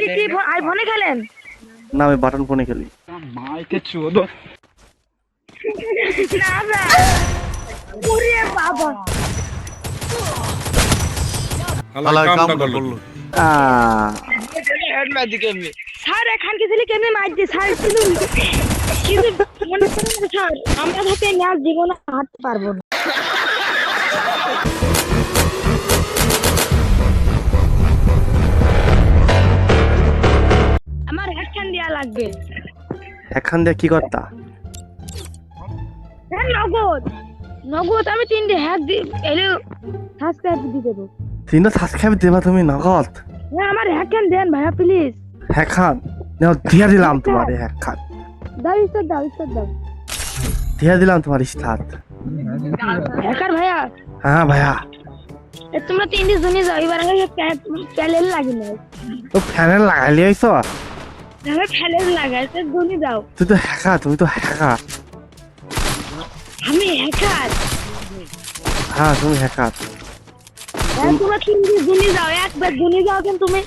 কি কি আইফোনে খেলেন? না আমি বাটন ফোনে খেলি। মাইকে চোদো না না। ওরে বাবা। কাম করল। স্যার এখান কি ছেলে কেমনে মার দিয়ে? স্যার কিন্তু কিন্তু মনে করেন স্যার আমরা হাতে ম্যাচ জীবনে হারতে পারব না। আমার হ্যাকখান দেওয়া লাগবে। একখান দিয়ে কি করতা? হ্যাঁ নগদ। নগদ আমি তিনটে হ্যাক দি এলে সাবস্ক্রাইব দিয়ে দেবো। তিনটা সাবস্ক্রাইব দেবা তুমি নগদ? হ্যাঁ আমার হ্যাকখান দেন ভাইয়া প্লিজ হ্যাখান নাও দিয়া দিলাম তোমার হ্যাখান দাও ইস্তার দাও ইস্তার দাও। দিয়া দিলাম তোমার স্টার্ট হ্যাকার ভাইয়া। হ্যাঁ ভাইয়া। এ তোমরা তিনটে জনে যাও এবার আগে প্যালেল লাগে না ও ফ্যানের লাগাইলি আইছো আমি প্যালেল লাগাই সে জনে যাও। তুই তো হ্যাকা তুমি তো হ্যাকা। আমি হ্যাকার হ্যাঁ তুমি হ্যাকা। হ্যাঁ তোমরা তিনটে জনে যাও একবার যাও কেন তুমি।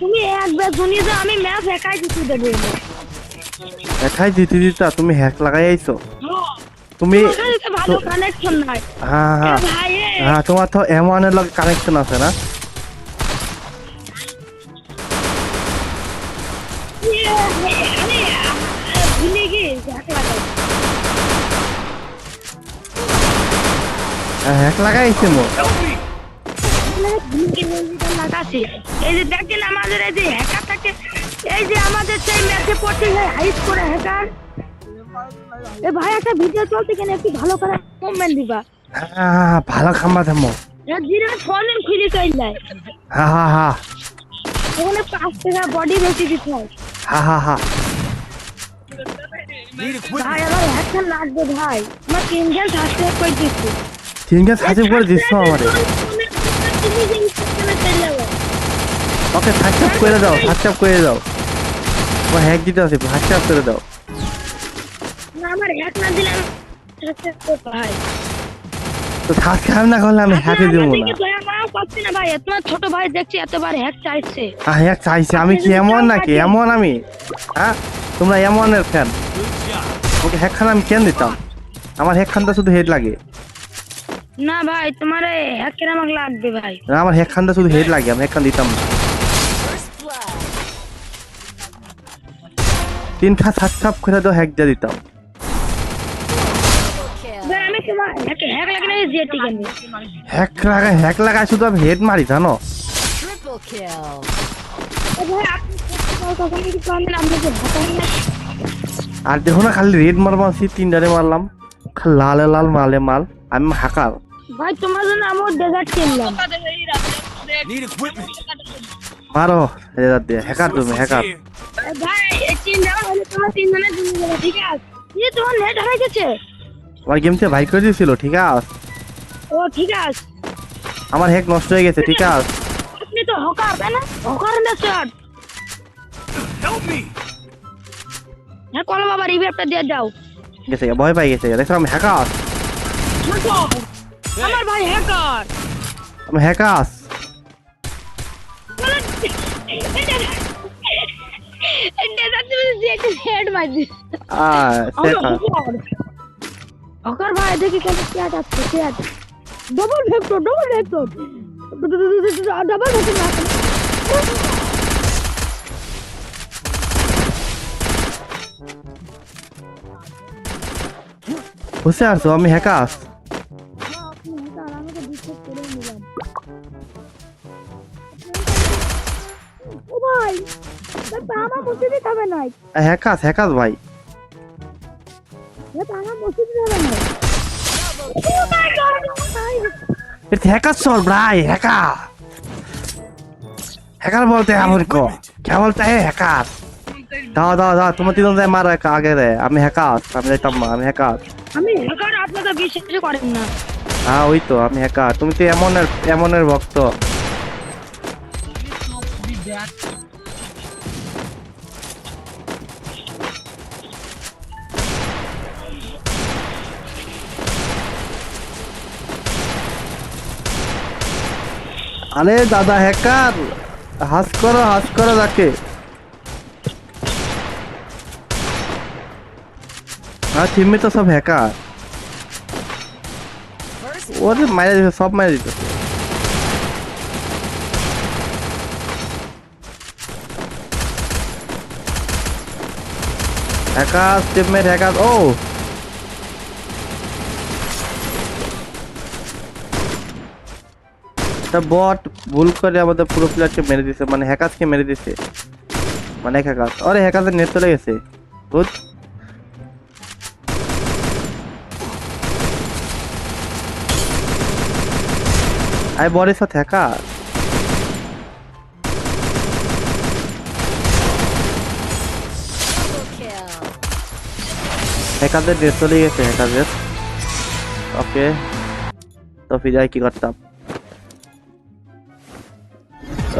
তুমি একবার জনে যাও আমি ম্যাচ একাই জিতে দেবো। দেখাই দিতে দিতা তুমি হ্যাক লাগাই আইছো? তুমি ভালো কানেকশন নাই। হ্যাঁ হ্যাঁ। হ্যাঁ তোমার তো এম ওয়ানের লগে কানেকশন আছে না? ভুলে গিয়েছি হ্যাক লাগাই হ্যাঁ, হ্যাক লাগাইছে মো এই যে দেখেন আমাদের এই যে হ্যাকার থাকে এই যে আমাদের সেই ম্যাচে পড়তে যায় হাইট করে হ্যাকার এ ভাই একটা ভিডিও চলছে কেন? একটু ভালো করে কমেন্ট দিবা। হ্যাঁ ভালো খাম্বা থামো জিরে ফোন খুলে যায় হ্যাঁ হ্যাঁ হ্যাঁ ওখানে পাঁচ টাকা বডি বেশি দিতে হয়। ভাই আমার হ্যাকার লাগবে ভাই। আমার তিনজন সাবস্ক্রাইব করে দিচ্ছি তিনকে সাহায্য করে দিচ্ছ আমারে তুমি যে ইনস্টাগ্রামে চলে যাব ওকে সাবস্ক্রাইব করে দাও সাবস্ক্রাইব করে দাও। ও হ্যাক দিতে আছে সাবস্ক্রাইব করে দাও। না আমার হ্যাক না দিলে সাবস্ক্রাইব করব ভাই। তো সাবস্ক্রাইব না করলে আমি হ্যাকে দেবো না। পাচ্ছি না ভাই। তোমার ছোট ভাই দেখছি এতবার হ্যাক চাইছে। হ্যাক চাইছে। আমি কি এমন নাকি? এমন আমি? হ্যাঁ? তোমরা এমনের ফ্যান ওকে হ্যাক খান আমি কেন দিতাম? আমার হ্যাক খানটা শুধু হেড লাগে। না ভাই তোমার হ্যাকের আমাকে লাগবে ভাই। না, আমার হ্যাক খানটা শুধু হেড লাগে আমি হ্যাক খান দিতাম না। তিনটা সাবস্ক্রাইব করে দাও হ্যাক দিয়ে দিতাম। হ্যাক লাগে না হ্যাক লাগায় শুধু আমি হেড মারি জানো? আর দেখো না খালি রেড মারবো আছি তিনটারে মারলাম। লালে লাল মালে মাল। আমি হাকার ভাই তোমার জন্য আমার ডেজার্ট কিনলাম। মারো রেজার দিয়ে। হ্যাকার তুমি হ্যাকার ভাই এই তিন জায়গা হলে তোমার তিনজনের জন্য যাবে ঠিক আছে? তোমার নেট হয়ে গেছে। আমার গেম থেকে ভাই করে দিয়েছিল ঠিক আছে ও ঠিক আছে আমার হ্যাক নষ্ট হয়ে গেছে ঠিক আছে আপনি তো হকার তাই না হকার না স্যার হ্যাঁ কলো বাবা রিভিউটা দিয়ে যাও গেছে ভয় পাই গেছে দেখো আমি হ্যাকার আমার ভাই হ্যাকার আমি হ্যাকার হেড মারছি হকার ভাই দেখি কেন ক্যাট আছে cat double vector double vector double vector বুঝতে পারছ আমি হ্যাকার ও ভাই আমার মসজিদে খাবে নাই হ্যাকার হ্যাকার ভাই। এটা হ্যাকার ভাই হ্যাকার। হ্যাকার বলতে আমার কে। বলতে হে হ্যাকার। দাও দাও দাও তোমার তিনজন যায় মারো একা আগে রে। আমি হ্যাকার আমি যাইতাম না আমি হ্যাকার। আমি হ্যাকার আপনাকে বিশ্বাস করেন না। হ্যাঁ ওই তো আমি হ্যাকার। তুমি তো এমনের এমনের ভক্ত। আরে দাদা হ্যাকার, হাস করো হাস করো যাকে আর টিমে তো সব হ্যাকার। ওরে মাইরে দিতে সব মাইরে দিতে হ্যাকার টিমমেট হ্যাকার, ও! তা বট ভুল করে আমাদের পুরো প্লেয়ারকে মেরে দিছে মানে হ্যাকারকে মেরে দিছে। মানে হ্যাকার আরে হ্যাকারদের নেট চলে গেছে। বুঝ আই বডির সাথে kill. হ্যাকারদের নেট চলে গেছে হ্যাকারদের ওকে তো ফিরে কি করতাম?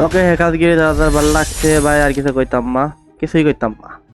ওকে হ্যাকার গিয়ে দাদা ভালো লাগছে ভাই আর কিছু কইতাম মা কিছুই কইতাম না।